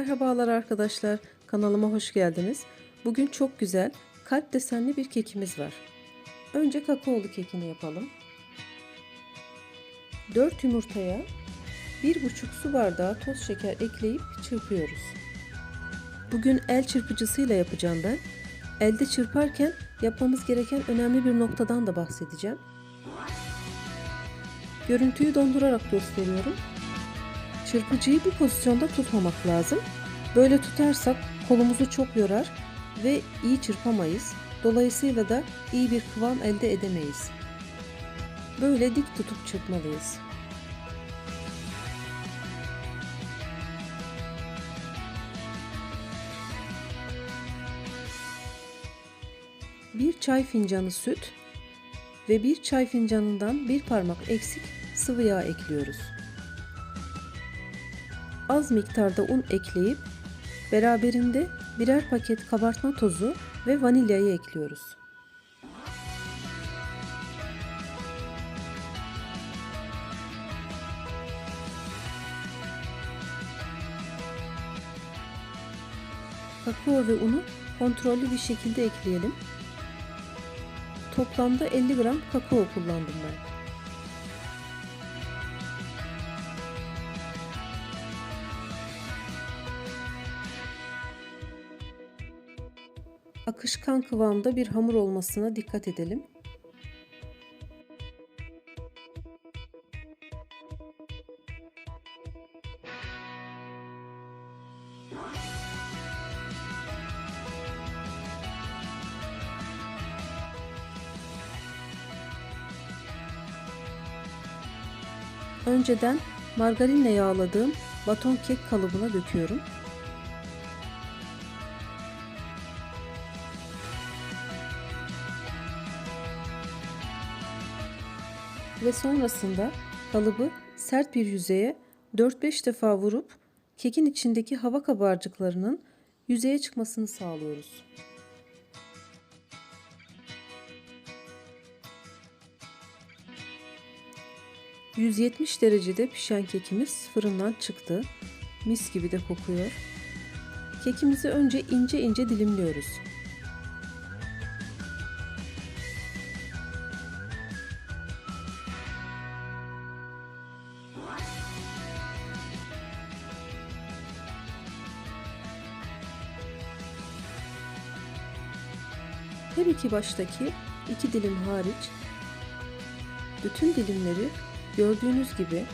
Merhabalar arkadaşlar, kanalıma hoş geldiniz. Bugün çok güzel, kalp desenli bir kekimiz var. Önce kakaolu kekini yapalım. 4 yumurtaya 1,5 su bardağı toz şeker ekleyip çırpıyoruz. Bugün el çırpıcısıyla yapacağım ben. Elde çırparken yapmamız gereken önemli bir noktadan da bahsedeceğim. Görüntüyü dondurarak gösteriyorum. Çırpıcıyı bu pozisyonda tutmamak lazım. Böyle tutarsak kolumuzu çok yorar ve iyi çırpamayız. Dolayısıyla da iyi bir kıvam elde edemeyiz. Böyle dik tutup çırpmalıyız. Bir çay fincanı süt ve bir çay fincanından bir parmak eksik sıvı yağ ekliyoruz az miktarda un ekleyip beraberinde birer paket kabartma tozu ve vanilyayı ekliyoruz. Kakao ve unu kontrollü bir şekilde ekleyelim. Toplamda 50 gram kakao kullandım ben. Akışkan kıvamda bir hamur olmasına dikkat edelim. Önceden margarinle yağladığım baton kek kalıbına döküyorum. Ve sonrasında kalıbı sert bir yüzeye 4-5 defa vurup kekin içindeki hava kabarcıklarının yüzeye çıkmasını sağlıyoruz. ...170 derecede pişen kekimiz fırından çıktı. Mis gibi de kokuyor. Kekimizi önce ince ince dilimliyoruz. Her iki baştaki iki dilim hariç bütün dilimleri gördüğünüz gibi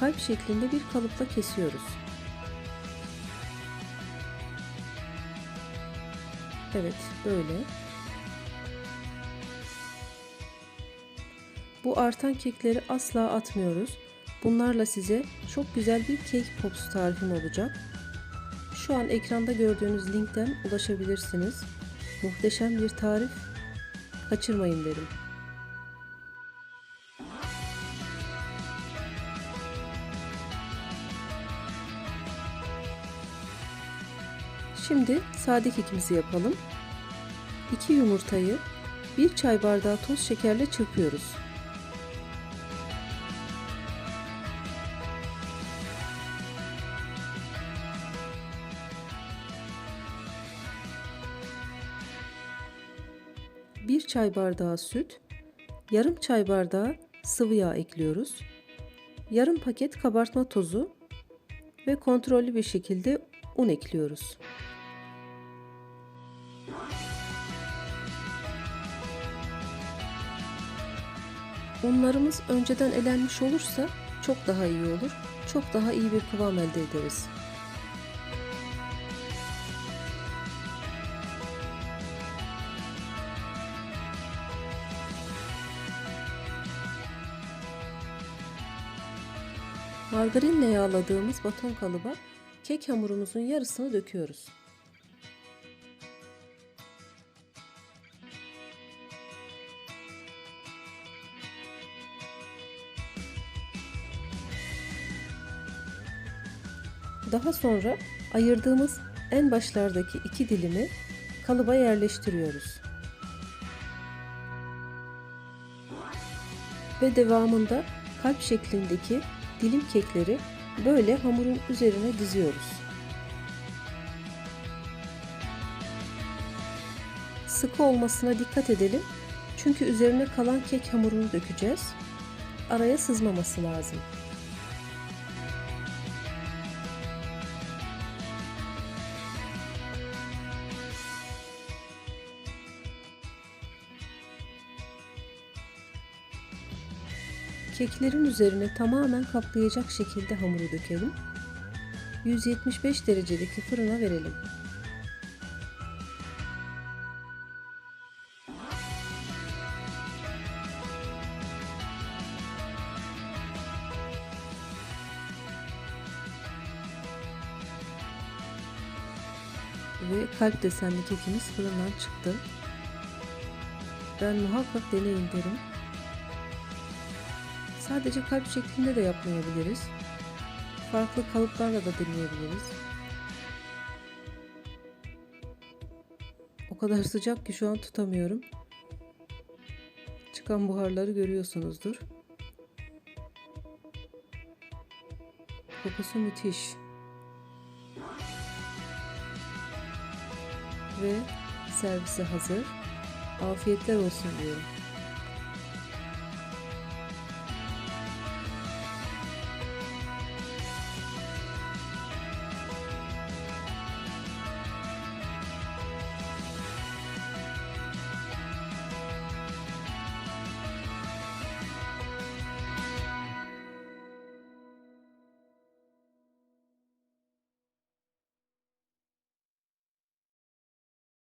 kalp şeklinde bir kalıpla kesiyoruz. Evet, böyle. Bu artan kekleri asla atmıyoruz. Bunlarla size çok güzel bir cake pops tarifim olacak. Şu an ekranda gördüğünüz linkten ulaşabilirsiniz. Muhteşem bir tarif. Kaçırmayın derim. Şimdi sade kekimizi yapalım. 2 yumurtayı 1 çay bardağı toz şekerle çırpıyoruz. Bir çay bardağı süt, yarım çay bardağı sıvı yağ ekliyoruz. Yarım paket kabartma tozu ve kontrollü bir şekilde un ekliyoruz. Unlarımız önceden elenmiş olursa çok daha iyi olur. Çok daha iyi bir kıvam elde ederiz. Margarinle yağladığımız baton kalıba kek hamurumuzun yarısını döküyoruz. Daha sonra ayırdığımız en başlardaki iki dilimi kalıba yerleştiriyoruz. Ve devamında kalp şeklindeki dilim kekleri böyle hamurun üzerine diziyoruz. Sıkı olmasına dikkat edelim. Çünkü üzerine kalan kek hamurunu dökeceğiz. Araya sızmaması lazım. Keklerin üzerine tamamen kaplayacak şekilde hamuru dökelim. 175 derecedeki fırına verelim. Ve kalp desenli kekimiz fırından çıktı. Ben muhakkak deneyin derim. Sadece kalp şeklinde de yapmayabiliriz. Farklı kalıplarla da deneyebiliriz. O kadar sıcak ki şu an tutamıyorum. Çıkan buharları görüyorsunuzdur. Kokusu müthiş. Ve servise hazır. Afiyetler olsun diyorum.